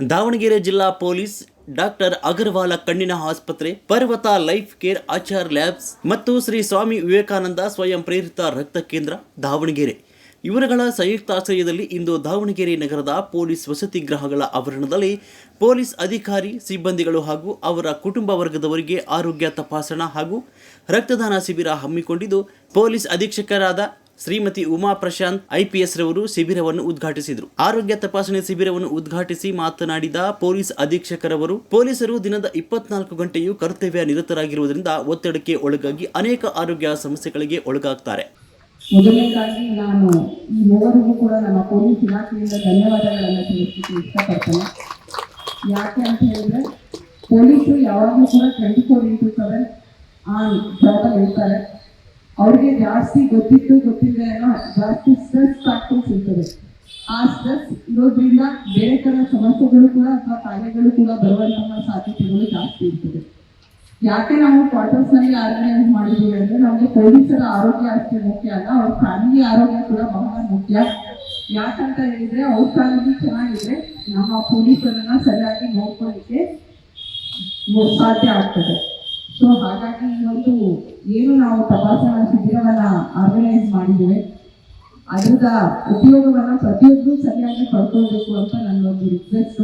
ದಾವಣಗೆರೆ ಜಿಲ್ಲಾ police doctor Agarwal ಕಣ್ಣಿನ ಆಸ್ಪತ್ರೆ, ಪರ್ವತ ಲೈಫ್ ಕೇರ್ ಆಚಾರ್ ಲ್ಯಾಬ್ಸ್ ಮತ್ತು ಶ್ರೀ ಸ್ವಾಮಿ ವಿವೇಕಾನಂದ ಸ್ವಯಂ ಪ್ರೇರಿತ ರಕ್ತ ಕೇಂದ್ರ ದಾವಣಗೆರೆ. ಇವರುಗಳ ಸಂಯುಕ್ತಾಶ್ರಯದಲ್ಲಿ ಇಂದು ದಾವಣಗೆರೆ ನಗರದ ಪೊಲೀಸ್ ವಸತಿ ಗೃಹಗಳ ಆವರಣದಲ್ಲಿ ಪೊಲೀಸ್ ಅಧಿಕಾರಿ, ಸಿಬ್ಬಂದಿಗಳು ಹಾಗೂ ಅವರ ಕುಟುಂಬ ವರ್ಗದವರಿಗೆ ಆರೋಗ್ಯ ತಪಾಸಣಾ ಹಾಗೂ ರಕ್ತದಾನ ಶಿಬಿರ ಹಮ್ಮಿಕೊಂಡಿದ್ದು, ಪೊಲೀಸ್ ಅಧೀಕ್ಷಕರಾದ ಶ್ರೀಮತಿ ಉಮಾ ಪ್ರಶಾಂತ್ ಐಪಿಎಸ್ ರವರು ಶಿಬಿರವನ್ನು ಉದ್ಘಾಟಿಸಿದರು. ಆರೋಗ್ಯ ತಪಾಸಣೆ ಶಿಬಿರವನ್ನು ಉದ್ಘಾಟಿಸಿ ಮಾತನಾಡಿದ ಪೊಲೀಸ್ ಅಧೀಕ್ಷಕರವರು, ಪೊಲೀಸರು ದಿನದ ಇಪ್ಪತ್ನಾಲ್ಕು ಗಂಟೆಯೂ ಕರ್ತವ್ಯ ನಿರತರಾಗಿರುವುದರಿಂದ ಒತ್ತಡಕ್ಕೆ ಒಳಗಾಗಿ ಅನೇಕ ಆರೋಗ್ಯ ಸಮಸ್ಯೆಗಳಿಗೆ ಒಳಗಾಗ್ತಾರೆ. ಮೊದಲನೇದಾಗಿ ನಾನು ಈ ಮೂವರಿಗೂ ಕೂಡ ನಮ್ಮ ಪೊಲೀಸ್ ಇಲಾಖೆಯಿಂದ ಧನ್ಯವಾದಗಳನ್ನು ತಿಳಿಸಲಿಕ್ಕೆ ಇಷ್ಟಪಡ್ತೇನೆ. ಯಾಕೆ ಅಂತ ಹೇಳಿದ್ರೆ, ಪೊಲೀಸರು ಯಾವಾಗಲೂ ಕೂಡ twenty four into seven on ಜಾಬಲ್ಲಿ ಇರ್ತಾರೆ. ಅವ್ರಿಗೆ ಜಾಸ್ತಿ ಗೊತ್ತಿತ್ತು ಗೊತ್ತಿಲ್ಲದೆ ಏನೋ ಜಾಸ್ತಿ ಸ್ಟ್ರೆಸ್ ಫ್ಯಾಕ್ಟರ್ಸ್ ಇರ್ತದೆ. ಆ ಸ್ಟ್ರೆಸ್ ಇರೋದ್ರಿಂದ ಬೇರೆ ಥರ ಸಮಸ್ಯೆಗಳು ಕೂಡ ಅಥವಾ ಕಾಯಿಲೆಗಳು ಕೂಡ ಬರುವಂತಹ ಸಾಧ್ಯತೆಗಳು ಜಾಸ್ತಿ ಇರ್ತದೆ. ಯಾಕೆ ನಾವು ಕ್ವಾರ್ಟರ್ಸ್ನಲ್ಲಿ ಆರ್ಗನೈಸ್ ಮಾಡಿದ್ದೀವಿ ಅಂದ್ರೆ ನಮಗೆ ಪೊಲೀಸರ ಆರೋಗ್ಯ ಅಷ್ಟೇ ಮುಖ್ಯ ಅಲ್ಲ, ಅವ್ರ ಫ್ಯಾಮಿಲಿ ಆರೋಗ್ಯ ಕೂಡ ಬಹಳ ಮುಖ್ಯ. ಯಾಕಂತ ಹೇಳಿದ್ರೆ ಅವ್ರ ಫ್ಯಾಮಿಲಿ ಚೆನ್ನಾಗಿದ್ರೆ ನಮ್ಮ ಪೊಲೀಸರನ್ನ ಸರಿಯಾಗಿ ನೋಡ್ಕೊಳ್ಳಿಕ್ಕೆ ಸಾಧ್ಯ ಆಗ್ತದೆ. ಸೊ ಹಾಗಾಗಿ ಇವತ್ತು ಏನು ನಾವು ತಪಾಸಣಾ ಶಿಬಿರವನ್ನ ಆರ್ಗನೈಸ್ ಮಾಡಿದ್ದೇವೆ ಅದರದ ಉಪಯೋಗವನ್ನ ಪ್ರತಿಯೊಬ್ಬರು ಸರಿಯಾಗಿ ಪಡ್ಕೊಳ್ಬೇಕು ಅಂತ ನನ್ನ ಒಂದು ರಿಕ್ವೆಸ್ಟ್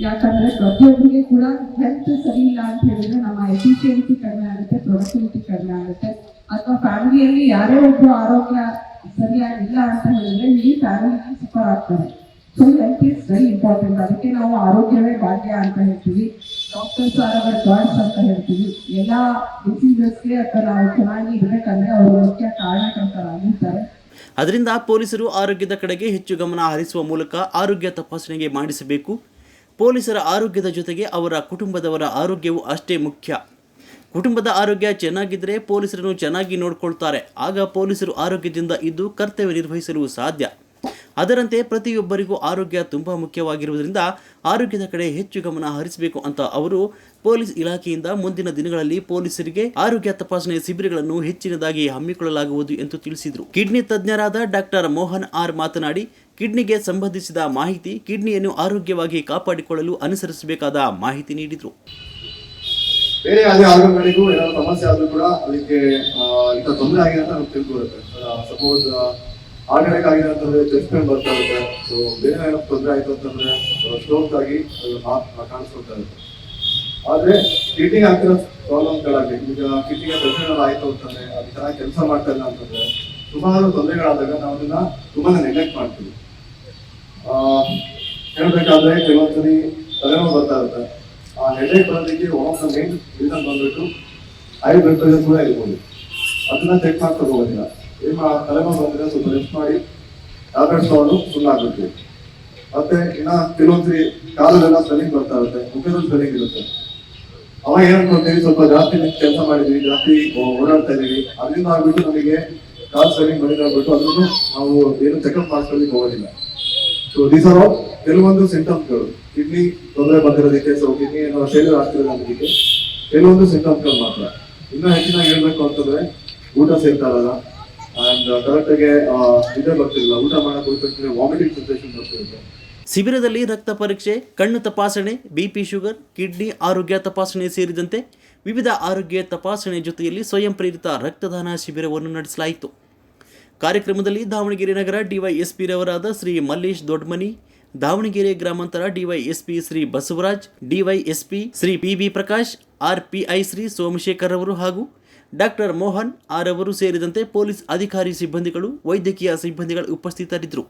ಯಾಕಂದ್ರೆ ಪ್ರತಿಯೊಬ್ಬರಿಗೆ ಕೂಡ ಹೆಲ್ತ್ ಸರಿ ಇಲ್ಲ ಅಂತ ಹೇಳಿದ್ರೆ ನಮ್ಮ ಎಫಿಷಿಯನ್ಸಿ ಕಡಿಮೆ ಆಗುತ್ತೆ ಪ್ರೊಡಕ್ಟಿವಿಟಿ ಕಡಿಮೆ ಆಗುತ್ತೆ. ಅಥವಾ ಫ್ಯಾಮಿಲಿಯಲ್ಲಿ ಯಾರೇ ಒಬ್ಬರು ಆರೋಗ್ಯ ಸರಿಯಾಗಿಲ್ಲ ಅಂತ ಹೇಳಿದ್ರೆ ಇಡೀ ಫ್ಯಾಮಿಲಿ ಸಫರ್ ಆಗ್ತಾರೆ. So health is very important ಅದಕ್ಕೆ ನಾವು ಆರೋಗ್ಯವೇ ಭಾಗ್ಯ ಅಂತ ಹೇಳ್ತೀವಿ. ಡಾಕ್ಟರ್ಸ್ ಆರ್ ಅವರ್ ಗಾಡ್ಸ್ ಅಂತ ಹೇಳ್ತೀವಿ. ಎಲ್ಲ ಡಿಸೀಸಸ್ಗೆ ಅಥವಾ ನಾವು ಚೆನ್ನಾಗಿ ಇರ್ಬೇಕಂದ್ರೆ ಅವರು ಮುಖ್ಯ ಕಾರಣಕರ್ತರಾಗಿರ್ತಾರೆ. ಅದರಿಂದ ಪೊಲೀಸರು ಆರೋಗ್ಯದ ಕಡೆಗೆ ಹೆಚ್ಚು ಗಮನ ಹರಿಸುವ ಮೂಲಕ ಆರೋಗ್ಯ ತಪಾಸಣೆಗೆ ಮಾಡಿಸಬೇಕು. ಪೊಲೀಸರ ಆರೋಗ್ಯದ ಜೊತೆಗೆ ಅವರ ಕುಟುಂಬದವರ ಆರೋಗ್ಯವು ಅಷ್ಟೇ ಮುಖ್ಯ. ಕುಟುಂಬದ ಆರೋಗ್ಯ ಚೆನ್ನಾಗಿದ್ದರೆ ಪೊಲೀಸರನ್ನು ಚೆನ್ನಾಗಿ ನೋಡಿಕೊಳ್ತಾರೆ. ಆಗ ಪೊಲೀಸರು ಆರೋಗ್ಯದಿಂದ ಇದ್ದು ಕರ್ತವ್ಯ ನಿರ್ವಹಿಸಲು ಸಾಧ್ಯ. ಅದರಂತೆ ಪ್ರತಿಯೊಬ್ಬರಿಗೂ ಆರೋಗ್ಯ ತುಂಬ ಮುಖ್ಯವಾಗಿರುವುದರಿಂದ ಆರೋಗ್ಯದ ಕಡೆ ಹೆಚ್ಚು ಗಮನ ಹರಿಸಬೇಕು ಅಂತ ಅವರು ಪೊಲೀಸ್ ಇಲಾಖೆಯಿಂದ ಮುಂದಿನ ದಿನಗಳಲ್ಲಿ ಪೊಲೀಸರಿಗೆ ಆರೋಗ್ಯ ತಪಾಸಣೆ ಶಿಬಿರಗಳನ್ನು ಹೆಚ್ಚಿನದಾಗಿ ಹಮ್ಮಿಕೊಳ್ಳಲಾಗುವುದು ಎಂದು ತಿಳಿಸಿದರು. ಕಿಡ್ನಿ ತಜ್ಞರಾದ ಡಾಕ್ಟರ್ ಮೋಹನ್ ಆರ್ ಮಾತನಾಡಿ, ಕಿಡ್ನಿಗೆ ಸಂಬಂಧಿಸಿದ ಮಾಹಿತಿ ಕಿಡ್ನಿಯನ್ನು ಆರೋಗ್ಯವಾಗಿ ಕಾಪಾಡಿಕೊಳ್ಳಲು ಅನುಸರಿಸಬೇಕಾದ ಮಾಹಿತಿ ನೀಡಿದರು. ಬೇರೆ ಯಾವುದೇ ಆರ್ಗನ್ಗಳಿಗೂ ಏನಾದರೂ ಸಮಸ್ಯೆ ಆದರೂ ಕೂಡ ಅದಕ್ಕೆ ಇಂಥ ತೊಂದರೆ ಆಗಿದೆ ಅಂತ ನಮ್ಗೆ ತಿಳ್ಕೊಳುತ್ತೆ. ಸಪೋಸ್ ಆರ್ಗಾನಿಕ್ ಆಗಿದೆ ಅಂತಂದ್ರೆ ಚೆಸ್ಟ್ ಪೇನ್ ಬರ್ತಾ ಇರುತ್ತೆ. ಸೊ ಬೇರೆ ಏನಾದ್ರು ತೊಂದರೆ ಆಯ್ತು ಅಂತಂದ್ರೆ ಸ್ಟ್ರೋಕ್ ಆಗಿ ಕಾಣಿಸ್ಕೊಳ್ತಾ ಇರುತ್ತೆ. ಆದ್ರೆ ಕಿಡ್ನಿಗೆ ಆಗ್ತಿರೋ ಪ್ರಾಬ್ಲಮ್ಗಳಾಗಲಿ ಈಗ ಕಿಡ್ನಿಗೆ ಪ್ರೆಷರ್ ಆಯ್ತು ಅಂತಂದ್ರೆ, ಅದು ಚೆನ್ನಾಗಿ ಕೆಲಸ ಮಾಡ್ತಾ ಇಲ್ಲ ಅಂತಂದ್ರೆ, ಸುಮಾರು ತೊಂದರೆಗಳಾದಾಗ ನಾವು ಅದನ್ನ ತುಂಬಾ ನೆಗ್ಲೆಕ್ಟ್ ಮಾಡ್ತೀವಿ. ಹೇಳ್ಬೇಕಾದ್ರೆ ಕೆಲವೊಂದ್ಸರಿ ತಲೆನೋವು ಬರ್ತಾ ಇರುತ್ತೆ. ಆ ಹೆಡ್ಏಕ್ ಬರೋದಕ್ಕೆ one of the main reason ಬಂದ್ಬಿಟ್ಟು ಐ ಬ್ಲಡ್ ಪ್ರೆಷರ್ ಕೂಡ ಇರ್ಬೋದು. ಅದನ್ನ ಚೆಕ್ ಮಾಡ್ತಾ ಹೋಗೋದಿಲ್ಲ ನಿಮ್ಮ ತಲೆಮಾರು ಸ್ವಲ್ಪ ರೆಸ್ಟ್ ಮಾಡಿ ಟ್ಯಾಬ್ಲೆಟ್ಸ್ ತಗೊಂಡು ಆಗುತ್ತೆ ಮತ್ತೆ ಇನ್ನ ಕೆಲವೊಂದ್ಸರಿ ಕಾಲದೆಲ್ಲ ಸ್ವೆಲ್ಲಿಂಗ್ ಬರ್ತಾ ಇರುತ್ತೆ ಮುಖದ ಸ್ವೆಲ್ಲಿಂಗ್ ಇರುತ್ತೆ. ಅವಾಗ ಏನ್ ಅನ್ಕೊಳ್ತೀವಿ ಸ್ವಲ್ಪ ಜಾಸ್ತಿ ಕೆಲಸ ಮಾಡಿದೀವಿ, ಜಾಸ್ತಿ ಓಡಾಡ್ತಾ ಇದೀವಿ. ಅದರಿಂದ ಆಗ್ಬಿಟ್ಟು ನಮಗೆ ಕಾಲ್ ಸ್ವೆಲ್ಲಿಂಗ್ ಬಂದಿದೆ ಆಗ್ಬಿಟ್ಟು ಅದನ್ನು ನಾವು ಏನು ಚೆಕಪ್ ಮಾಡ್ಕೊಳ್ಳಿಕ್ಕೆ ಹೋಗೋದಿಲ್ಲ. ಸೊ ದೀಸ್ ಆರ್ ಆಲ್ ಕೆಲವೊಂದು ಸಿಂಟಮ್ಸ್ಗಳು ಕಿಡ್ನಿ ತೊಂದರೆ ಬಂದಿರೋದಕ್ಕೆ ಸೊ ಕಿಡ್ನಿ ಏನೋ ಶೈಲಿ ಆಗ್ತಿರೋದಕ್ಕೆ ಕೆಲವೊಂದು ಸಿಂಟಮ್ಸ್ಗಳು ಮಾತ್ರ. ಇನ್ನೂ ಹೆಚ್ಚಿನ ಹೇಳ್ಬೇಕು ಅಂತಂದ್ರೆ ಊಟ ಸೇರ್ತಾ ಇರಲ್ಲ. ಬರ್ತಿರುತ್ತೆ ಶಿಬಿರದಲ್ಲಿ ರಕ್ತ ಪರೀಕ್ಷೆ, ಕಣ್ಣು ತಪಾಸಣೆ ಬಿಪಿ ಶುಗರ್ ಕಿಡ್ನಿ ಆರೋಗ್ಯ ತಪಾಸಣೆ ಸೇರಿದಂತೆ ವಿವಿಧ ಆರೋಗ್ಯ ತಪಾಸಣೆ ಜೊತೆಯಲ್ಲಿ ಸ್ವಯಂ ಪ್ರೇರಿತ ರಕ್ತದಾನ ಶಿಬಿರವನ್ನು ನಡೆಸಲಾಯಿತು. ಕಾರ್ಯಕ್ರಮದಲ್ಲಿ ದಾವಣಗೆರೆ ನಗರ ಡಿವೈಎಸ್ಪಿ ರವರಾದ ಶ್ರೀ ಮಲ್ಲೇಶ್ ದೊಡ್ಮನಿ, ದಾವಣಗೆರೆ ಗ್ರಾಮಾಂತರ DYSP Shri Basavaraj DYSP Shri P B Prakash RPI Shri Somashekar ಅವರು ಹಾಗೂ ಡಾಕ್ಟರ್ ಮೋಹನ್ ಆರವರು ಸೇರಿದಂತೆ ಪೊಲೀಸ್ ಅಧಿಕಾರಿ ಸಿಬ್ಬಂದಿಗಳು ವೈದ್ಯಕೀಯ ಸಿಬ್ಬಂದಿಗಳು ಉಪಸ್ಥಿತರಿದ್ದರು.